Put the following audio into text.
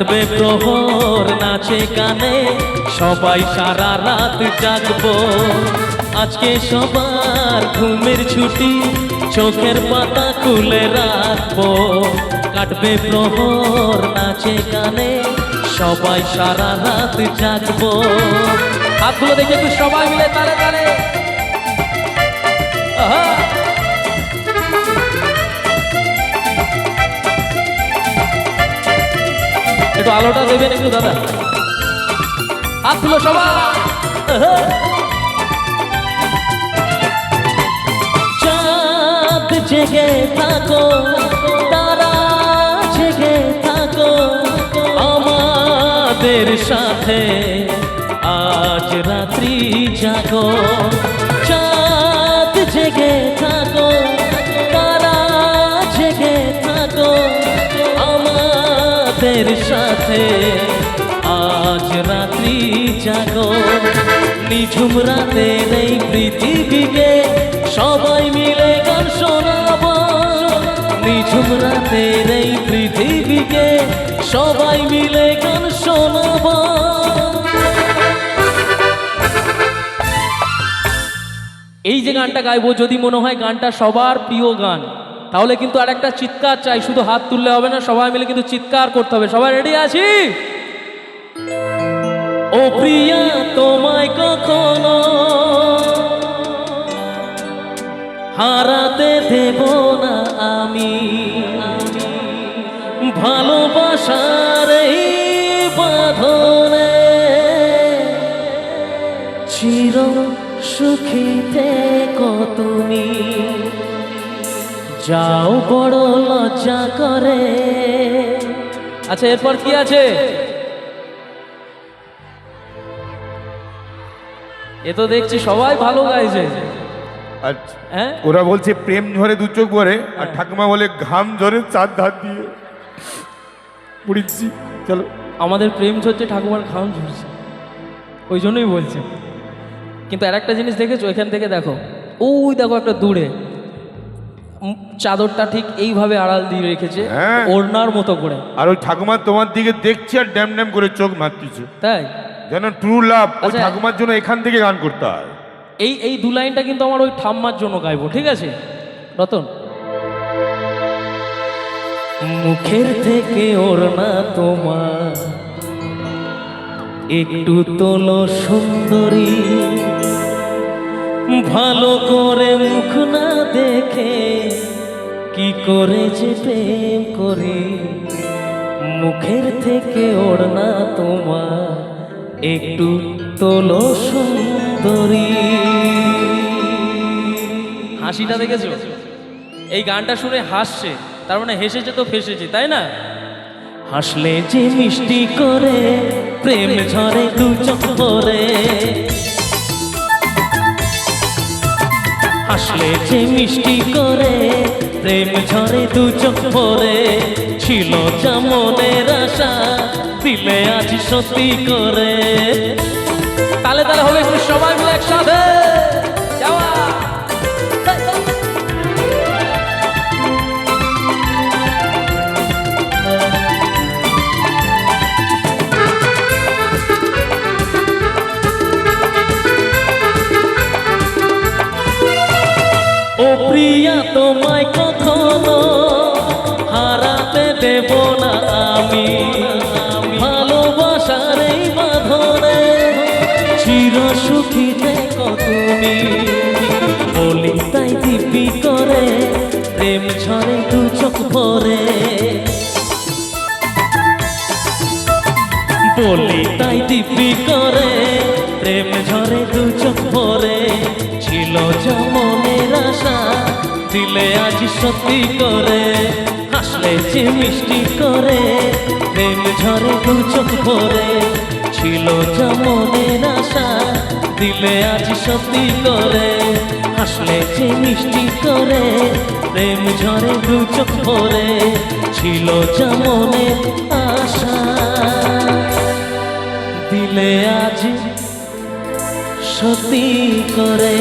কাটবে প্রহর নাচে গানে। সবাই সারা রাত জাগবো। আজকে সবার ঘুমের ছুটি, চোখের পাতা খুলে রাখব। কাটবে প্রহর নাচে গানে, সবাই সারা রাত জাগবো। হাতগুলো দেখে একটু সবাই মিলে তালে তালে। আহা! একটু আলোটা দেবেন একটু, দাদা। তুলো সবাই চাঁদ জেগে থাকো, তারা জেগে থাকো, আমাদের সাথে আজ রাত্রি জাগো। চাঁদ জেগে থাকো সাথে আজ রাত্রি জাগো। নিঝুম রাতের এই পৃথিবীকে সবাই মিলে গান শোনাবো। নিঝুম রাতের এই পৃথিবীকে সবাই মিলে গান শোনাবো। এই যে গানটা গাইবো, যদি মনে হয় গানটা সবার প্রিয় গান তাহলে কিন্তু আর একটা চিৎকার চাই, শুধু হাত তুললে হবে না, সবাই মিলে কিন্তু চিৎকার করতে হবে। সবাই রেডি আছি? ও প্রিয়া, তোমায় কখনো হারাতে দেব না আমি। ভালোবাসার এই বাঁধনে চির সুখীতে তুমি যাও বড় লজ্জা করে। আচ্ছা এরপর কি আছে? এ তো দেখছি সবাই ভালো গাইছে। হ্যাঁ? ওরা বলছে প্রেম ঝরে দু চোখ ভরে আর ঠাকুমা বলে ঘাম ঝরে চার ধার দিয়ে। পুড়িচ্ছি চলো। আমাদের প্রেম ঝরছে ঠাকুমার খাওয়ান ঝরছে। ওই জন্যই বলছে। কিন্তু আর একটা জিনিস দেখেছ? এখান থেকে দেখো। ওই দেখো একটা দূরে। চাদরটা ঠিক এইভাবে আড়াল দিয়ে রেখেছে হ্যাঁ। ওড়নার মতো করে। আর ওই ঠাকুমা তোমার দিকে দেখছে আর ড্যাম ড্যাম করে চোখ মারতিছে। তাই? যেন ট্রু লাভ ওই আচ্ছা। ঠাকুমার জন্য এখান থেকে গান করতে হয়। এই এই দু লাইনটা কিন্তু আমার ওই ঠাম্মার জন্য গাইবো ঠিক আছে? রতন। মুখের থেকে ওড়না তোমার একটু তোলো সুন্দরী। ভালো করে মুখ না দেখে কি করে যে প্রেম করি? মুখের থেকে ওড়না তোমার একটু তোলো সুন্দরী। হাসিটা দেখেছ? এই গানটা শুনে হাসছে, তার মানে হেসেছে তো ফেসেছে, তাই না? হাসলে যে মিষ্টি করে, প্রেম ঝরে দু চোখ হাসলে যে মিষ্টি করে, প্রেম ঝরে দু চোখ ভরে, ছিল যেমনের আশা, দিলে আজ সত্যি করে। তাহলে তাহলে হবে সবাই মিলে একসাথে। আমি ভালোবাসার এই বাঁধনে চির সুখী দেখো তুমি? বলি তাই দিবি করে, প্রেম ঝরে দু চোখ ভরে। বলি তাই দিব্যি করে, প্রেম ঝরে দু চোখ ভরে। ছিল মনের আশা, দিলে আজ সত্যি করে। যে মিষ্টি করে, প্রেম ঝরে দু চোখ ভরে, ছিল মনের আশা, দিলে আজ সত্যি করে। হাসলে যে মিষ্টি করে, প্রেম ঝরে দু চোখ ভরে, ছিল মনের আশা। দিলে আজ সত্যি করে।